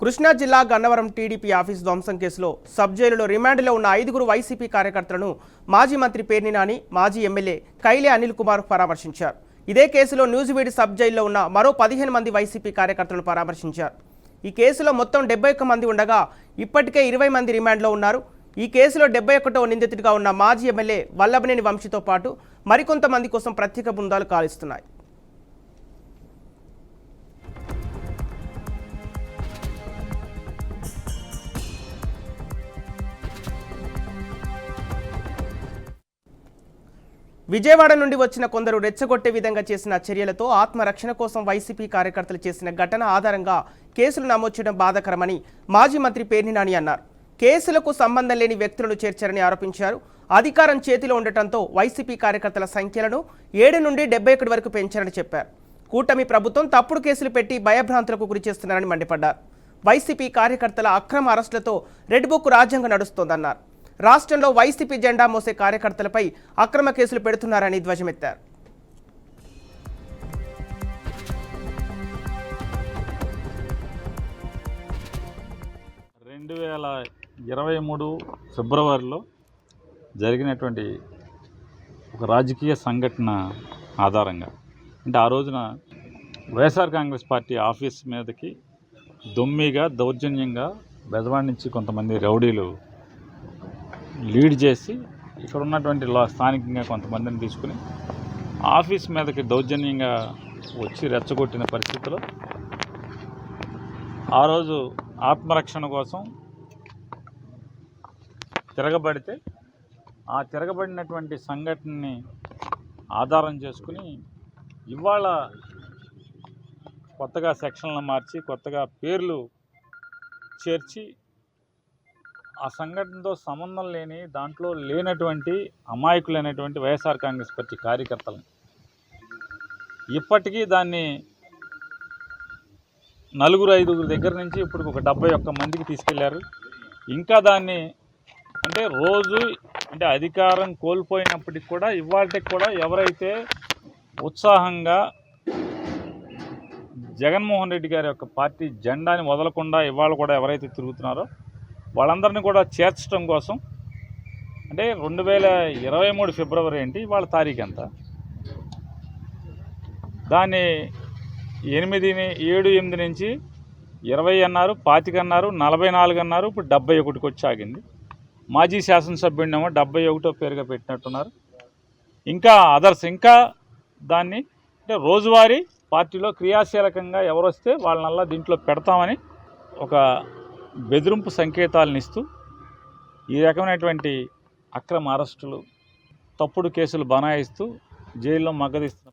కృష్ణా జిల్లా Gannavaram TDP office ధ్వంసం కేసులో సబ్ జైలులో రిమాండ్లో ఉన్న ఐదుగురు వైసీపీ కార్యకర్తలను మాజీ మంత్రి పేర్ని నాని మాజీ ఎమ్మెల్యే కైలే అనిల్ కుమార్ పరామర్శించారు. ఇదే కేసులో న్యూజివీడ్ సబ్ జైల్లో ఉన్న మరో పదిహేను మంది వైసీపీ కార్యకర్తలను పరామర్శించారు. ఈ కేసులో మొత్తం డెబ్బై ఒక్క మంది ఉండగా ఇప్పటికే ఇరవై మంది రిమాండ్లో ఉన్నారు. ఈ కేసులో డెబ్బై ఒకటో నిందితుడిగా ఉన్న మాజీ ఎమ్మెల్యే వల్లభనేని వంశీతో పాటు మరికొంతమంది కోసం ప్రత్యేక బృందాలు కాలిస్తున్నాయి. విజయవాడ నుండి వచ్చిన కొందరు రెచ్చగొట్టే విధంగా చేసిన చర్యలతో ఆత్మరక్షణ కోసం వైసీపీ కార్యకర్తలు చేసిన ఘటన ఆధారంగా కేసులు నమోదు చేయడం బాధాకరమని మాజీ మంత్రి పేర్ని నాని అన్నారు. కేసులకు సంబంధం లేని వ్యక్తులను చేర్చారని ఆరోపించారు. అధికారం చేతిలో ఉండటంతో వైసీపీ కార్యకర్తల సంఖ్యలను ఏడు నుండి డెబ్బై ఒకటి వరకు పెంచారని చెప్పారు. కూటమి ప్రభుత్వం తప్పుడు కేసులు పెట్టి భయభ్రాంతులకు గురి చేస్తున్నారని మండిపడ్డారు. వైసీపీ కార్యకర్తల అక్రమ అరెస్టులతో రెడ్ బుక్ రాజ్యాంగం నడుస్తోందన్నారు. రాష్ట్రంలో వైసీపీ జెండా మోసే కార్యకర్తలపై అక్రమ కేసులు పెడుతున్నారని ధ్వజమెత్తారు. రెండు వేల ఇరవై మూడు ఫిబ్రవరిలో జరిగినటువంటి ఒక రాజకీయ సంఘటన ఆధారంగా అంటే ఆ రోజున వైఎస్ఆర్ కాంగ్రెస్ పార్టీ ఆఫీస్ మీదకి దొమ్మిగా దౌర్జన్యంగా బెదవాడి నుంచి కొంతమంది రౌడీలు లీడ్ చేసి ఇక్కడ ఉన్నటువంటి లా స్థానికంగా కొంతమందిని తీసుకుని ఆఫీస్ మీదకి దౌర్జన్యంగా వచ్చి రెచ్చగొట్టిన పరిస్థితిలో ఆ రోజు ఆత్మరక్షణ కోసం తిరగబడితే ఆ తిరగబడినటువంటి సంఘటనని ఆధారం చేసుకుని ఇవాళ కొత్తగా సెక్షన్లు మార్చి కొత్తగా పేర్లు చేర్చి ఆ సంఘటనతో సంబంధం లేని దాంట్లో లేనటువంటి అమాయకులైనటువంటి వైఎస్ఆర్ కాంగ్రెస్ పార్టీ కార్యకర్తలను. ఇప్పటికీ దాన్ని నలుగురు ఐదుగురు దగ్గర నుంచి ఇప్పుడు ఒక డెబ్బై ఒక్క మందికి తీసుకెళ్ళారు. ఇంకా దాన్ని అంటే రోజు అంటే అధికారం కోల్పోయినప్పటికి కూడా ఇవాళకి కూడా ఎవరైతే ఉత్సాహంగా జగన్మోహన్ రెడ్డి గారి యొక్క పార్టీ జెండాని వదలకుండా ఇవాళ కూడా ఎవరైతే తిరుగుతున్నారో వాళ్ళందరినీ కూడా చేర్చడం కోసం అంటే రెండు వేల ఇరవై మూడు ఫిబ్రవరి ఏంటి వాళ్ళ తారీఖు ఎంత? దాన్ని ఎనిమిదిని ఏడు ఎనిమిది నుంచి ఇరవై అన్నారు పాతిక అన్నారు నలభై నాలుగు అన్నారు ఇప్పుడు డెబ్బై ఒకటికి వచ్చి ఆగింది. మాజీ శాసనసభ్యుడినేమో డెబ్బై ఒకటో పేరుగా పెట్టినట్టున్నారు. ఇంకా అదర్స్ ఇంకా దాన్ని అంటే రోజువారీ పార్టీలో క్రియాశీలకంగా ఎవరు వస్తే వాళ్ళనల్లా దీంట్లో పెడతామని ఒక బెదిరింపు సంకేతాలను ఇస్తూ ఈ రకమైనటువంటి అక్రమ అరెస్టులు తప్పుడు కేసులు బనాయిస్తూ జైల్లో మగ్గదిస్తున్న